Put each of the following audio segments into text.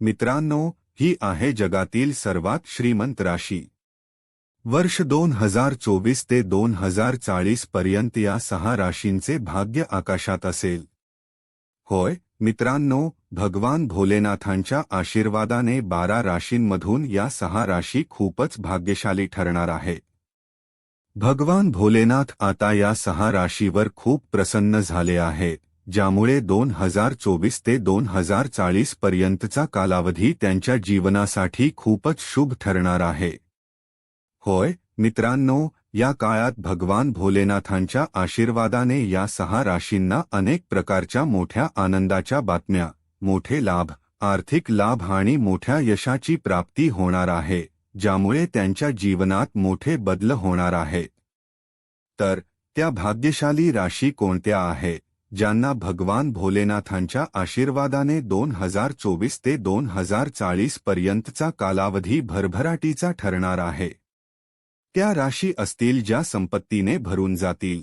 मित्रांनो ही आहे जगातील सर्वात श्रीमंत राशी. वर्ष दोन हजार चोवीस ते दोन हजार चाळीस पर्यंत या सहा राशींचे भाग्य आकाशात असेल. होय मित्रांनो भगवान भोलेनाथांच्या आशीर्वादाने बारा राशींमधून या सहा राशी खूपच भाग्यशाली ठरणार आहे. भगवान भोलेनाथ आता या सहा राशीवर खूप प्रसन्न झाले आहेत ज्यामुळे दोन हजार चोवीस ते दोन हजार चाळीस पर्यंतचा कालावधी त्यांच्या जीवनासाठी खूपच शुभ ठरणार आहे. होय मित्रांनो या काळात भगवान भोलेनाथांच्या आशीर्वादाने या सहा राशींना अनेक प्रकारच्या मोठ्या आनंदाच्या बातम्या मोठे लाभ आर्थिक लाभ आणि मोठ्या यशाची प्राप्ती होणार आहे ज्यामुळे त्यांच्या जीवनात मोठे बदल होणार आहेत तर त्या भाग्यशाली राशी कोणत्या आहेत ज्यांना भगवान भोलेनाथांच्या आशीर्वादाने दोन हजार चोवीस ते दोन हजार चाळीस पर्यंतचा कालावधी भरभराटीचा ठरणार आहे. त्या राशी असतील ज्या संपत्तीने भरून जातील.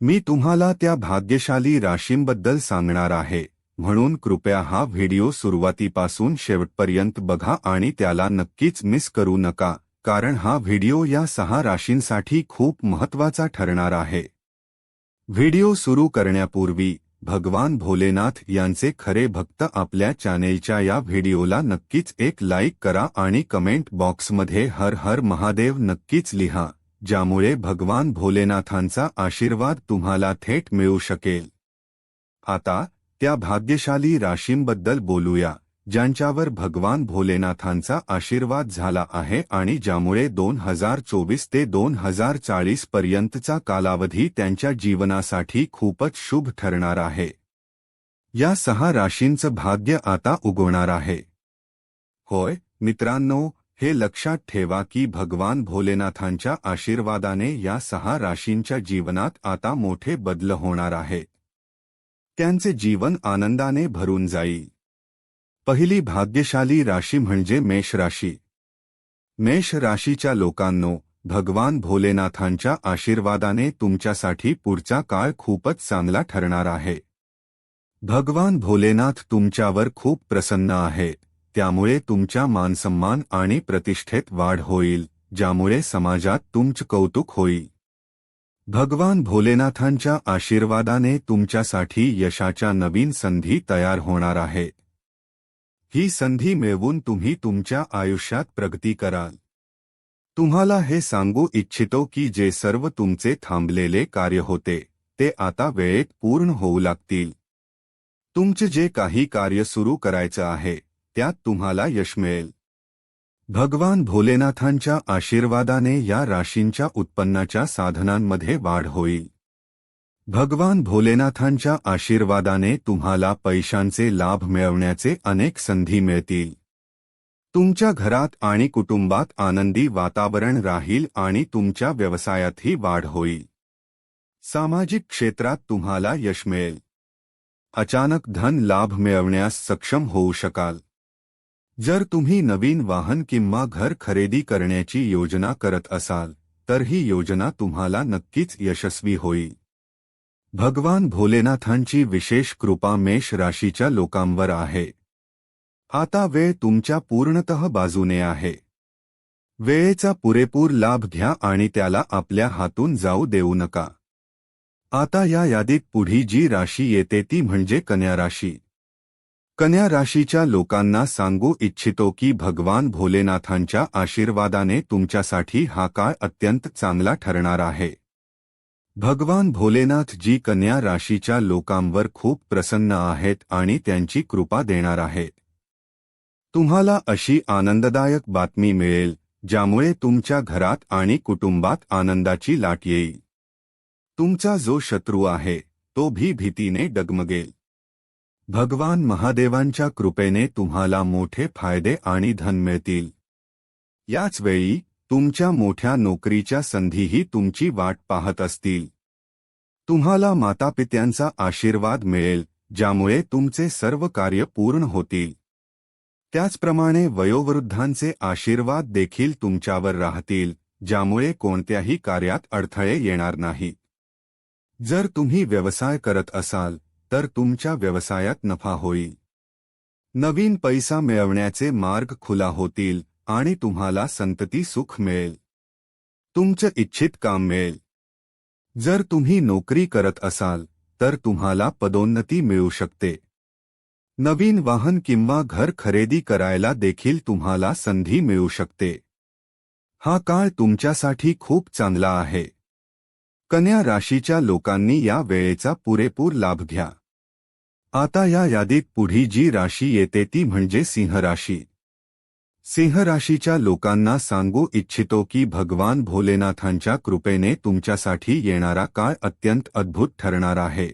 मी तुम्हाला त्या भाग्यशाली राशींबद्दल सांगणार आहे म्हणून कृपया हा व्हिडिओ सुरुवातीपासून शेवटपर्यंत बघा आणि त्याला नक्कीच मिस करू नका कारण हा व्हिडिओ या सहा राशींसाठी खूप महत्त्वाचा ठरणार आहे. व्हिडिओ सुरू करण्यापूर्वी भगवान भोलेनाथ यांचे खरे भक्त आपल्या चॅनेलच्या या व्हिडिओला नक्कीच एक लाईक करा आणि कमेंट बॉक्समध्ये हर हर महादेव नक्कीच लिहा, ज्यामुळे भगवान भोलेनाथांचा आशीर्वाद तुम्हाला थेट मिळू शकेल. आता, त्या भाग्यशाली राशींबद्दल बोलूया. ज्यांच्यावर भगवान भोलेनाथांचा आशीर्वाद झाला आहे आणि ज्यामुळे दोन हजार चोवीस ते दोन हजार चाळीस पर्यंतचा कालावधी त्यांच्या जीवनासाठी खूपच शुभ ठरणार आहे. या सहा राशींचं भाग्य आता उगवणार आहे. होय मित्रांनो हे लक्षात ठेवा की भगवान भोलेनाथांच्या आशीर्वादाने या सहा राशींच्या जीवनात आता मोठे बदल होणार आहे. त्यांचे जीवन आनंदाने भरून जाईल. पहिली भाग्यशाली राशी म्हणजे मेष राशी. मेष राशीच्या लोकांनो भगवान भोलेनाथांच्या आशीर्वादाने तुमच्यासाठी पुढचा काळ खूपच चांगला ठरणार आहे. भगवान भोलेनाथ तुमच्यावर खूप प्रसन्न आहे त्यामुळे तुमच्या मानसन्मान आणि प्रतिष्ठेत वाढ होईल ज्यामुळे समाजात तुमचं कौतुक होईल. भगवान भोलेनाथांच्या आशीर्वादाने तुमच्यासाठी यशाच्या नवीन संधी तयार होणार आहेत ही संधी मिळवून तुम्ही तुमच्या आयुष्यात प्रगती कराल. तुम्हाला हे सांगू इच्छितो की जे सर्व तुमचे थांबलेले कार्य होते ते आता वेळेत पूर्ण होऊ लागतील. तुमचे जे काही कार्य सुरू करायचं आहे त्यात तुम्हाला यश मिळेल. भगवान भोलेनाथांच्या आशीर्वादाने या राशींच्या उत्पन्नाच्या साधनांमध्ये वाढ होईल. भगवान भोलेनाथांच्या आशीर्वादाने तुम्हाला पैशांचे लाभ मिळवण्याचे अनेक संधी मिळतील. तुमच्या घरात आणि कुटुंबात आनंदी वातावरण राहील आणि तुमच्या व्यवसायातही वाढ होईल. सामाजिक क्षेत्रात तुम्हाला यश मिळेल. अचानक धन लाभ मिळवण्यास सक्षम होऊ शकाल. जर तुम्ही नवीन वाहन किंवा घर खरेदी करण्याची योजना करत असाल तर ही योजना तुम्हाला नक्कीच यशस्वी होईल. भगवान भोलेनाथांची विशेष कृपा मेष राशीच्या लोकांवर आहे. आता वेळ तुमच्या पूर्णतः बाजूने आहे. वेळेचा पुरेपूर लाभ घ्या आणि त्याला आपल्या हातून जाऊ देऊ नका. आता या यादीत पुढी जी राशी येते ती म्हणजे कन्या राशी. कन्या राशीच्या लोकांना सांगू इच्छितो की भगवान भोलेनाथांच्या आशीर्वादाने तुमच्यासाठी हा काळ अत्यंत चांगला ठरणार आहे. भगवान भोलेनाथ जी कन्या राशीच्या लोकांवर खूप प्रसन्न आहेत आणि त्यांची कृपा देणार आहेत. तुम्हाला अशी आनंददायक बातमी मिळेल ज्यामुळे तुमच्या घरात आणि कुटुंबात आनंदाची लाट येईल. तुमचा जो शत्रू आहे तो भी भीतीने डगमगेल. भगवान महादेवांच्या कृपेने तुम्हाला मोठे फायदे आणि धन मिळतील. याच वेळी तुमच्या मोठ्या नोकरीच्या संधीही तुमची वाट पाहत असतील. तुम्हाला मातापित्यांचा आशीर्वाद मिळेल ज्यामुळे तुमचे सर्व कार्य पूर्ण होतील. त्याचप्रमाणे वयोवृद्धांचे आशीर्वाद देखील तुमच्यावर राहतील ज्यामुळे कोणत्याही कार्यात अडथळे येणार नाही. जर तुम्ही व्यवसाय करत असाल तर तुमच्या व्यवसायात नफा होईल. नवीन पैसा मिळवण्याचे मार्ग खुला होतील आणि तुम्हाला संतती सुख मिळेल. तुमचं इच्छित काम मिळेल. जर तुम्ही नोकरी करत असाल तर तुम्हाला पदोन्नती मिळू शकते. नवीन वाहन किंवा घर खरेदी करायला देखील तुम्हाला संधी मिळू शकते. हा काळ तुमच्यासाठी खूप चांगला आहे. कन्या राशीच्या लोकांनी या वेळेचा पुरेपूर लाभ घ्या. आता या यादीत पुढी जी राशी येते ती म्हणजे सिंह राशी. सिंह राशीच्या लोकांना सांगू इच्छितो की भगवान भोलेनाथांच्या कृपेने तुमच्यासाठी येणारा काळ अत्यंत अद्भुत ठरणार आहे.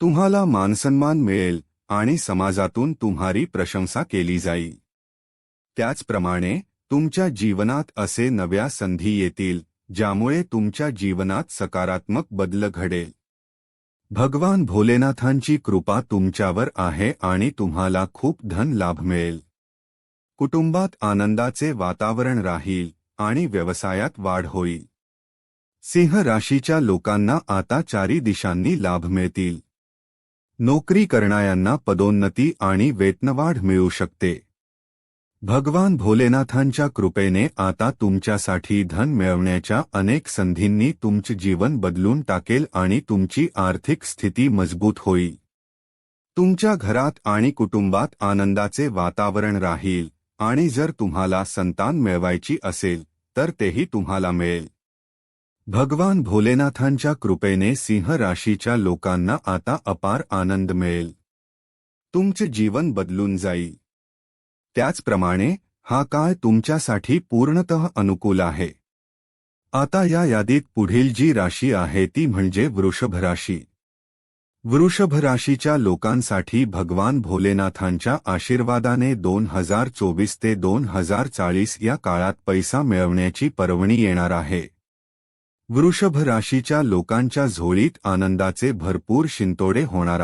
तुम्हाला मानसन्मान मिळेल आणि समाजातून तुम्हारी प्रशंसा केली जाईल. त्याचप्रमाणे तुमच्या जीवनात असे नव्या संधी येतील ज्यामुळे तुमच्या जीवनात सकारात्मक बदल घडेल. भगवान भोलेनाथांची कृपा तुमच्यावर आहे आणि तुम्हाला खूप धन लाभ मिळेल. कुटुंबात आनंदाचे वातावरण राहील आणि व्यवसायात वाढ होईल. सिंह राशीच्या लोकांना आता चारी दिशांनी लाभ मिळतील. नोकरी करणाऱ्यांना पदोन्नती आणि वेतनवाढ मिळू शकते. भगवान भोलेनाथांच्या कृपेने आता तुमच्यासाठी धन मिळवण्याच्या अनेक संधींनी तुमचे जीवन बदलून टाकेल आणि तुमची आर्थिक स्थिती मजबूत होईल. तुमच्या घरात आणि कुटुंबात आनंदाचे वातावरण राहील. आणि जर तुम्हाला संतान मिळवायची असेल तर तेही तुम्हाला मिळेल. भगवान भोलेनाथांच्या कृपेने सिंह राशीच्या लोकांना आता अपार आनंद मिळेल. तुमचे जीवन बदलून जाईल. त्याचप्रमाणे हा काळ तुमच्यासाठी पूर्णतः अनुकूल आहे. आता या यादीत पुढील जी राशी आहे ती म्हणजे वृषभ राशी. वृषभ राशीच्या लोकांसाठी भगवान भोलेनाथांच्या आशीर्वादाने दोन हजार चोवीस ते दोन हजार चाळीस या काळात पैसा मिळवण्याची पर्वणी येणार आहे. वृषभ राशीच्या लोकांच्या झोळीत आनंदाचे भरपूर शिंतोडे होणार